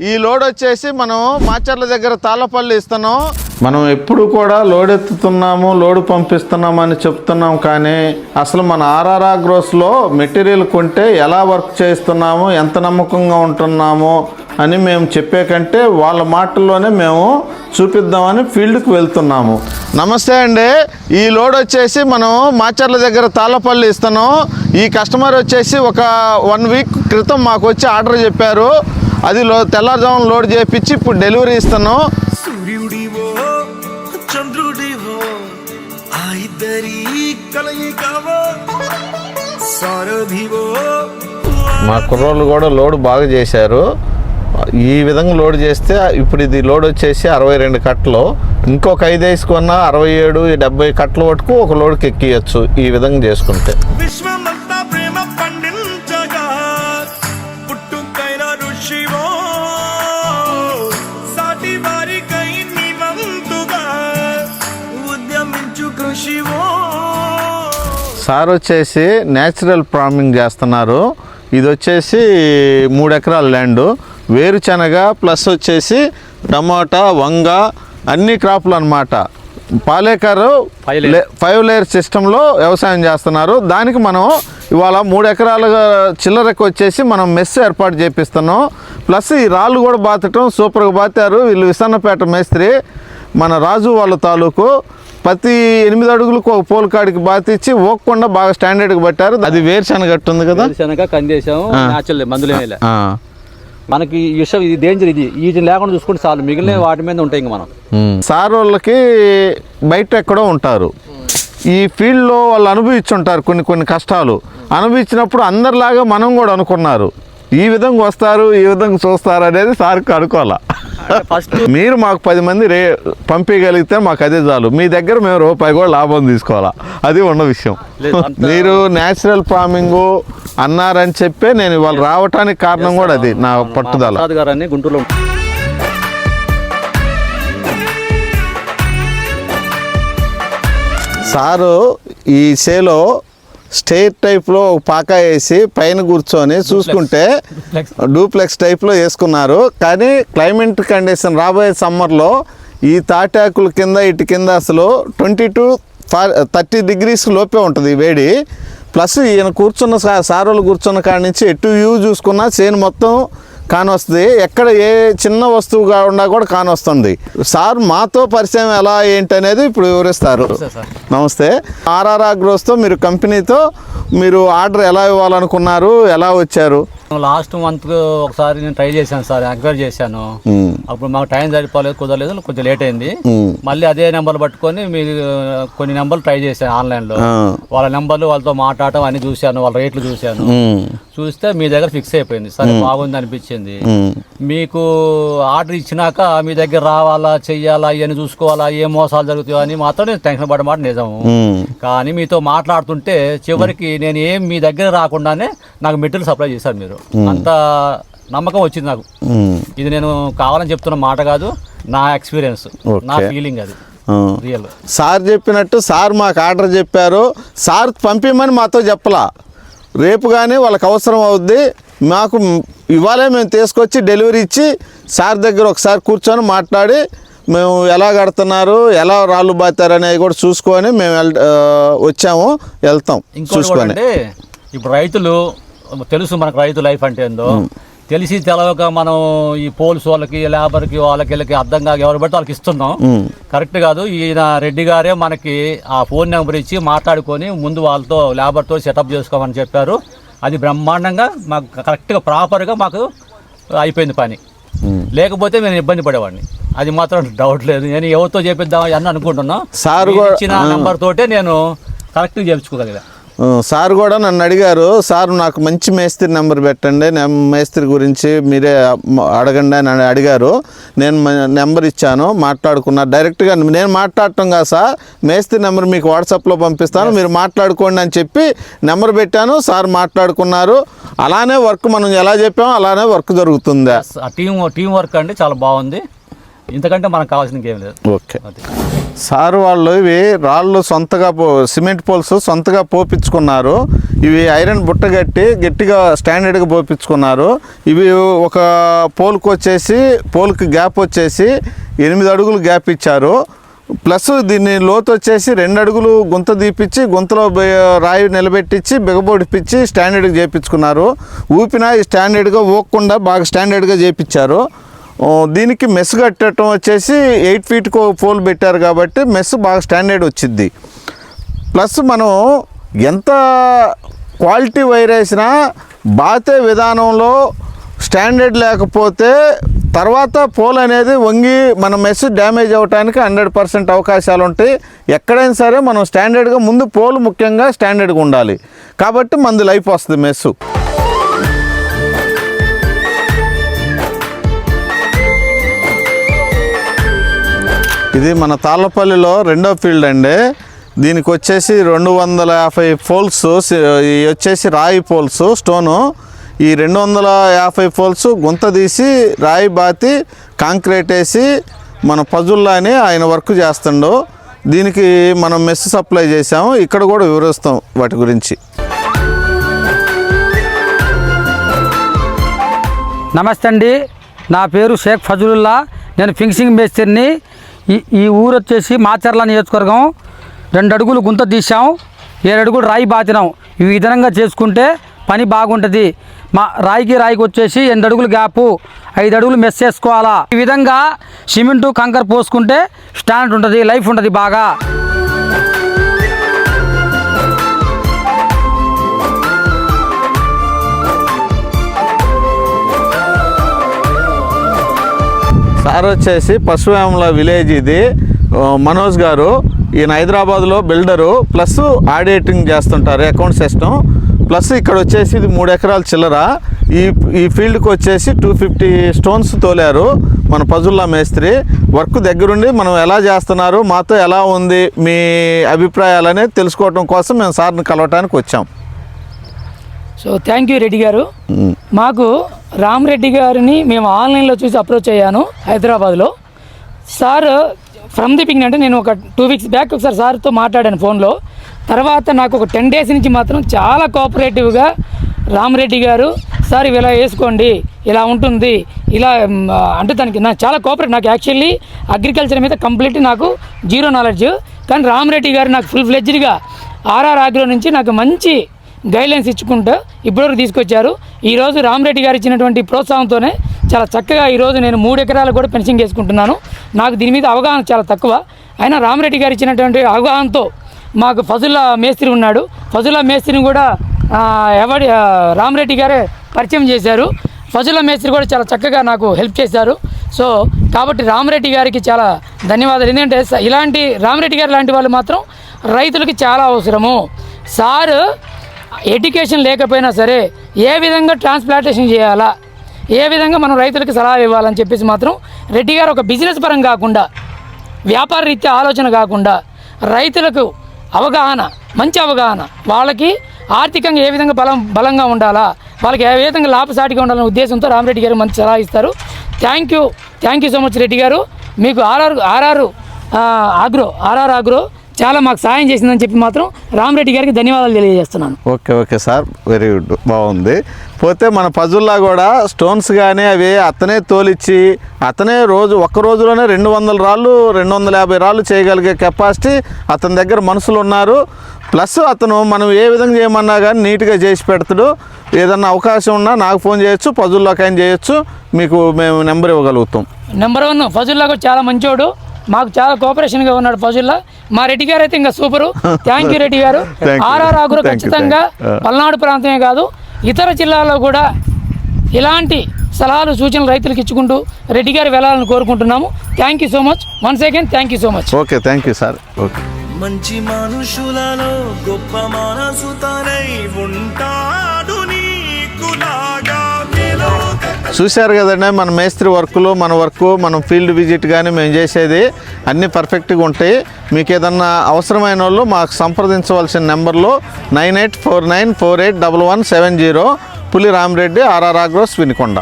ఈ లోడ్ వచ్చేసి మనం మాచర్ల దగ్గర తాళ్ళపల్లి ఇస్తున్నాం. మనం ఎప్పుడు కూడా లోడ్ ఎత్తుతున్నాము లోడ్ పంపిస్తున్నాము అని చెప్తున్నాం కానీ అసలు మన ఆర్ఆర్ఆర్ గ్రోస్లో మెటీరియల్ కొంటే ఎలా వర్క్ చేస్తున్నాము ఎంత నమ్మకంగా ఉంటున్నాము అని మేము చెప్పే కంటే వాళ్ళ మాటల్లోనే మేము చూపిద్దామని ఫీల్డ్కి వెళ్తున్నాము. నమస్తే అండి. ఈ లోడ్ వచ్చేసి మనం మాచర్ల దగ్గర తాళ్ళపల్లి ఇస్తున్నాం. ఈ కస్టమర్ వచ్చేసి ఒక వన్ వీక్ క్రితం మాకు వచ్చి ఆర్డర్ చెప్పారు. అది లో తెల్లారుజామున లోడ్ చేయించి ఇప్పుడు డెలివరీ ఇస్తున్నాం. సూర్యుడివో చంద్రుడివో ఆ ఇద్దరి కలయికవో సారథివో మా కుర్రోళ్ళు కూడా లోడ్ బాగా చేశారు. ఈ విధంగా లోడ్ చేస్తే ఇప్పుడు ఇది లోడ్ వచ్చేసి అరవై రెండు కట్టలు. ఇంకొక ఐదు వేసుకున్న అరవై ఏడు డెబ్బై కట్టల వరకు ఒక లోడ్కి ఎక్కియచ్చు ఈ విధంగా చేసుకుంటే. సార్ వచ్చేసి న్యాచురల్ ఫార్మింగ్ చేస్తున్నారు. ఇది వచ్చేసి మూడు ఎకరాల ల్యాండ్. వేరుశనగ ప్లస్ వచ్చేసి టమాటా వంగ అన్ని క్రాప్లు అనమాట పాలేకరు. ఫైవ్ లేయర్ సిస్టంలో వ్యవసాయం చేస్తున్నారు. దానికి మనం ఇవాళ మూడు ఎకరాల చిల్లరకు వచ్చేసి మనం మెస్ ఏర్పాటు చేపిస్తున్నాం. ప్లస్ ఈ రాళ్ళు కూడా బాతటం సూపర్గా బాతారు. వీళ్ళు విసన్నపేట మేస్త్రి మన రాజు వాళ్ళ తాలూకు ప్రతి ఎనిమిది అడుగులకు ఒక పోల్ కాడికి బాతిచ్చి ఓకుండా బాగా స్టాండర్డ్గా పట్టారు. అది వేరుశనగ ఉంది కదా? శనగ కందేశాం మందులు. మనకి విషయం ఇది డేంజర్ ఇది. వీటిని లేకుండా చూసుకుంటే చాలు. మిగిలిన వాటి మీద ఉంటాయి ఇంక మనం. సార్ వాళ్ళకి బయట ఎక్కడో ఉంటారు. ఈ ఫీల్డ్లో వాళ్ళు అనుభవించుంటారు కొన్ని కొన్ని కష్టాలు. అనుభవించినప్పుడు అందరిలాగా మనం కూడా అనుకున్నారు. ఈ విధంగా వస్తారు ఈ విధంగా చూస్తారు అనేది సార్కి అనుకోవాలా? ఫస్ట్ మీరు మాకు పది మంది రే పంపించగలిగితే మాకు అదే చాలు. మీ దగ్గర మేము రూపాయి కూడా లాభం తీసుకోవాలా? అది ఉన్న విషయం. మీరు న్యాచురల్ ఫార్మింగ్ అన్నారని చెప్పే నేను ఇవాళ రావటానికి కారణం కూడా అది నా పట్టుదల. గుంటూరులో. సారు ఈ సేలో స్టేట్ టైప్లో ఒక పాక వేసి పైన కూర్చొని చూసుకుంటే డూప్లెక్స్. టైప్లో వేసుకున్నారు. కానీ క్లైమేట్ కండిషన్ రాబోయే సమ్మర్లో ఈ తాటాకుల కింద ఇటు కింద అసలు ట్వంటీ టు థర్టీ డిగ్రీస్ లోపే ఉంటుంది వేడి. ప్లస్ ఈయన కూర్చున్న సారోలు కూర్చున్న కాడి నుంచి ఎటు వ్యూ చూసుకున్నా చేను మొత్తం కానొస్తుంది. ఎక్కడ ఏ చిన్న వస్తువుగా ఉన్నా కూడా కానొస్తుంది. సార్ మాతో పరిచయం ఎలా ఏంటి అనేది ఇప్పుడు వివరిస్తారు. నమస్తే ఆర్ఆర్ఆర్ గ్రోస్తో మీరు కంపెనీతో మీరు ఆర్డర్ ఎలా ఇవ్వాలనుకున్నారు ఎలా వచ్చారు? లాస్ట్ మంత్ ఒకసారి నేను ట్రై చేశాను సార్ ఎంక్వైరీ చేశాను. అప్పుడు మాకు టైం సరిపోలేదు కుదరలేదు కొంచెం లేట్ అయింది. మళ్ళీ అదే నెంబర్ పట్టుకొని మీరు కొన్ని నెంబర్లు ట్రై చేశాను ఆన్లైన్లో ఆ. వాళ్ళ నెంబర్లు వాళ్ళతో మాట్లాడటం అన్ని చూశాను వాళ్ళ రేట్లు చూశాను. చూస్తే మీ దగ్గర ఫిక్స్ అయిపోయింది సరే బాగుంది అనిపించింది. మీకు ఆర్డర్ ఇచ్చినాక మీ దగ్గర రావాలా చెయ్యాలా ఇవన్నీ చూసుకోవాలా ఏ మోసాలు జరుగుతాయో అని మాత్రం నేను టెన్షన్ పడమాట నిజము. కానీ మీతో మాట్లాడుతుంటే చివరికి నేను ఏం మీ దగ్గర రాకుండానే నాకు మెటీరియల్ సప్లై చేశారు మీరు అంత నమ్మకం వచ్చింది నాకు. ఇది నేను కావాలని చెప్తున్న మాట కాదు నా ఎక్స్పీరియన్స్ నా. ఫీలింగ్ అది. సార్ చెప్పినట్టు సార్ మాకు ఆర్డర్ చెప్పారు సార్ పంపిమని మాతో చెప్పలా. రేపు కానీ వాళ్ళకి అవసరం అవుద్ది మాకు ఇవాళే మేము తీసుకొచ్చి డెలివరీ ఇచ్చి సార్ దగ్గర ఒకసారి కూర్చొని మాట్లాడి మేము ఎలా కడుతున్నారు ఎలా రాళ్ళు బాతారు అనేవి కూడా చూసుకొని మేము వచ్చాము వెళ్తాం. చూసుకొని. ఇప్పుడు రైతులు తెలుసు మనకు రైతు లైఫ్ అంటే ఏందో. తెలిసి తెలవక మనం ఈ పోల్స్ వాళ్ళకి లేబర్కి వాళ్ళకి వీళ్ళకి అర్థం కాక ఎవరు బట్టి వాళ్ళకి ఇస్తున్నాం. కరెక్ట్ కాదు. ఈయన రెడ్డి గారే మనకి ఆ ఫోన్ నెంబర్ ఇచ్చి మాట్లాడుకొని ముందు వాళ్ళతో లేబర్తో సెటప్ చేసుకోమని చెప్పారు. అది బ్రహ్మాండంగా మాకు కరెక్ట్గా ప్రాపర్గా మాకు అయిపోయింది పని. లేకపోతే నేను ఇబ్బంది పడేవాడిని. అది మాత్రం డౌట్ లేదు. నేను ఎవరితో చేపిద్దాం అని అనుకుంటున్నా. సార్ ఇచ్చిన నెంబర్ తోటే నేను కరెక్ట్గా చేయించుకోగలిగా సార్ కూడా నన్ను అడిగారు సార్ నాకు మంచి మేస్త్రి నెంబర్ పెట్టండి మేస్త్రి గురించి మీరే అడగండి అని అడిగారు. నేను నెంబర్ ఇచ్చాను మాట్లాడుకున్నా డైరెక్ట్గా నేను మాట్లాడటం కాదు సార్ మేస్త్రి నెంబర్ మీకు వాట్సాప్లో పంపిస్తాను మీరు మాట్లాడుకోండి అని చెప్పి నెంబర్ పెట్టాను సార్ మాట్లాడుకున్నారు. అలానే వర్క్ మనం ఎలా చెప్పామో అలానే వర్క్ జరుగుతుంది. టీం టీం వర్క్ అండి చాలా బాగుంది. ఇంతకంటే మనకు కావాల్సింది ఇంకేం లేదు. ఓకే. సార్ వాళ్ళు ఇవి రాళ్ళు సొంతగా పో సిమెంట్ పోల్స్ సొంతగా పోపించుకున్నారు ఇవి ఐరన్ బుట్ట కట్టి గట్టిగా స్టాండర్డ్గా పోపించుకున్నారు ఇవి ఒక పోల్కి వచ్చేసి పోల్కి గ్యాప్ వచ్చేసి ఎనిమిది అడుగులు గ్యాప్ ఇచ్చారు. ప్లస్ దీన్ని లోతు వచ్చేసి రెండు అడుగులు గుంత తీపిచ్చి గుంతలో రాయి నిలబెట్టించి బిగబొడిపించి స్టాండర్డ్గా చేపించుకున్నారు ఊపిన స్టాండర్డ్గా ఊగకుండా బాగా స్టాండర్డ్గా చేపించారు ఓ, దీనికి మెస్ కట్టడం వచ్చేసి ఎయిట్ ఫీట్కి పోల్ పెట్టారు కాబట్టి మెస్ బాగా స్టాండర్డ్ వచ్చింది ప్లస్ మనం ఎంత క్వాలిటీ వైర్ వేసినా బాతే విధానంలో స్టాండర్డ్ లేకపోతే తర్వాత పోల్ అనేది వంగి మన మెస్ డ్యామేజ్ అవ్వడానికి హండ్రెడ్ పర్సెంట్ అవకాశాలు ఉంటాయి. ఎక్కడైనా సరే మనం స్టాండర్డ్గా ముందు పోల్ ముఖ్యంగా స్టాండర్డ్గా ఉండాలి. కాబట్టి మంది లైఫ్ వస్తుంది మెస్సు. ఇది మన తాళ్ళపల్లిలో రెండో ఫీల్డ్ అండి. దీనికి వచ్చేసి రెండు వందల యాభై పోల్స్ వచ్చేసి రాయి పోల్స్ స్టోను. ఈ రెండు వందల యాభై పోల్స్ గుంత తీసి రాయి బాతి కాంక్రీట్ వేసి మన పజుల్లా అని ఆయన వర్క్ చేస్తుండు. దీనికి మనం మెస్ సప్లై చేసాము ఇక్కడ కూడా వివరిస్తాం వాటి గురించి. నమస్తే అండి. నా పేరు షేక్ ఫజులుల్లా. నేను ఫింక్సింగ్ మేస్త్రిని ఈ ఈ ఊరు వచ్చేసి మాచర్ల నియోజకవర్గం. రెండు అడుగులు గుంత తీసాం ఏడు అడుగులు రాయి బాతినాం. ఈ విధంగా చేసుకుంటే పని బాగుంటుంది. మా రాయికి రాయికి వచ్చేసి ఎనిమిది అడుగులు గ్యాపు ఐదు అడుగులు మెస్ చేసుకోవాలా ఈ విధంగా సిమెంటు కంకర పోసుకుంటే స్టాండ్ ఉంటుంది లైఫ్ ఉంటుంది బాగా. సార్ వచ్చేసి పశువేమల విలేజ్ ఇది. మనోజ్ గారు ఈయన హైదరాబాద్లో బిల్డరు ప్లస్ ఆడిటింగ్ చేస్తుంటారు అకౌంట్ సిస్టమ్. ప్లస్ ఇక్కడ వచ్చేసి ఇది మూడు ఎకరాల చిల్లర. ఈ ఈ ఫీల్డ్కి వచ్చేసి టూ ఫిఫ్టీ స్టోన్స్ తోలారు మన పజుల్లా మేస్త్రి. వర్క్ దగ్గరుండి మనం ఎలా చేస్తున్నారు మాతో ఎలా ఉంది మీ అభిప్రాయాలని తెలుసుకోవడం కోసం మేము సార్ని కలవటానికి వచ్చాం. సో థ్యాంక్ యూ రెడ్డి గారు. మాకు రామరెడ్డి గారిని మేము ఆన్లైన్లో చూసి అప్రోచ్ అయ్యాను హైదరాబాద్లో. సార్ ఫ్రమ్ ది బిగినింగ్ అంటే నేను ఒక టూ వీక్స్ బ్యాక్ ఒకసారి సార్తో మాట్లాడాను ఫోన్లో. తర్వాత నాకు ఒక టెన్ డేస్ నుంచి మాత్రం చాలా కోఆపరేటివ్గా రామరెడ్డి గారు సార్ ఇవి ఇలా వేసుకోండి ఇలా ఉంటుంది ఇలా అంటే దానికి నాకు చాలా కోఆపరేట్ నాకు యాక్చువల్లీ అగ్రికల్చర్ మీద కంప్లీట్ నాకు జీరో నాలెడ్జ్ కానీ రామరెడ్డి గారు నాకు ఫుల్ ఫ్లెడ్జ్డ్గా ఆర్ఆర్ ఆగ్రో నుంచి నాకు మంచి గైడ్లైన్స్ ఇచ్చుకుంటూ ఇప్పటివరకు తీసుకొచ్చారు. ఈరోజు రామరెడ్డి గారు ఇచ్చినటువంటి ప్రోత్సాహంతోనే చాలా చక్కగా ఈరోజు నేను మూడు ఎకరాలు కూడా ఫెన్సింగ్ చేసుకుంటున్నాను. నాకు దీని మీద అవగాహన చాలా తక్కువ. అయినా రామరెడ్డి గారు ఇచ్చినటువంటి అవగాహనతో మాకు ఫజుల్లా మేస్త్రి ఉన్నాడు. ఫజుల్లా మేస్త్రిని కూడా ఎవడి రామరెడ్డి గారే పరిచయం చేశారు. ఫజుల్లా మేస్త్రి కూడా చాలా చక్కగా నాకు హెల్ప్ చేశారు. సో కాబట్టి రామరెడ్డి గారికి చాలా ధన్యవాదాలు. ఎందుకంటే ఇలాంటి రామరెడ్డి గారు లాంటి వాళ్ళు మాత్రం రైతులకి చాలా అవసరము. సారు ఎడ్యుకేషన్ లేకపోయినా సరే ఏ విధంగా ట్రాన్స్ప్లాంటేషన్ చేయాలా? ఏ విధంగా మనం రైతులకు సలహా ఇవ్వాలని చెప్పేసి మాత్రం రెడ్డి గారు ఒక బిజినెస్ పరం కాకుండా వ్యాపార రీత్యా ఆలోచన కాకుండా రైతులకు అవగాహన మంచి అవగాహన వాళ్ళకి ఆర్థికంగా ఏ విధంగా బలం బలంగా ఉండాలా? వాళ్ళకి ఏ విధంగా లాభసాటిగా ఉండాలనే ఉద్దేశంతో రామరెడ్డి గారు మంచి సలహా ఇస్తారు. Thank you thank you so much Reddy గారు. మీకు RR RR agro RR agro చాలా మాకు సాయం చేసిందని చెప్పి మాత్రం రామరెడ్డి గారికి ధన్యవాదాలు తెలియజేస్తున్నాను. Okay okay sir. Very good బాగుంది. పోతే మన పజుల్లా కూడా స్టోన్స్ కానీ అవి అతనే తోలిచ్చి అతనే రోజు ఒక్క రోజులోనే రెండు వందల రాళ్ళు రెండు వందల యాభై రాళ్ళు చేయగలిగే కెపాసిటీ అతని దగ్గర మనుషులు ఉన్నారు. ప్లస్ అతను మనం ఏ విధంగా చేయమన్నా కానీ నీట్గా చేసి పెడతాడు. ఏదన్నా అవకాశం ఉన్నా నాకు ఫోన్ చేయొచ్చు పజుల్లోకి ఆయన చేయొచ్చు. మీకు మేము నెంబర్ ఇవ్వగలుగుతాం. నెంబర్ వన్ ఫజుల్లా కూడా చాలా మంచోడు. మాకు చాలా కోఆపరేషన్గా ఉన్నాడు ఫజుల్లా. మా రెడ్డి గారు అయితే ఇంకా సూపరు. థ్యాంక్ యూ రెడ్డి గారు. Thank you. ఆర్ఆర్ ఆగురు ఖచ్చితంగా you. పల్నాడు ప్రాంతమే కాదు ఇతర జిల్లాల్లో కూడా ఇలాంటి సలహాలు సూచనలు రైతులకు ఇచ్చుకుంటూ రెడ్డి గారు వెళ్ళాలని కోరుకుంటున్నాము. Thank you so much once again thank you so much okay thank you sir okay మంచి మనుషులలో గొప్ప మనసుతనై ఉంటాడు నీకులాగా చూశారు కదండి మన మేస్త్రి వర్కులు మన వర్క్ మనం ఫీల్డ్ విజిట్ కానీ మేము చేసేది అన్నీ పర్ఫెక్ట్గా ఉంటాయి. మీకు ఏదన్నా అవసరమైన వాళ్ళు మాకు సంప్రదించవలసిన నెంబర్లు nine eight four nine four eight double one seven zero Puli Ramireddy RR Agros Vinukonda.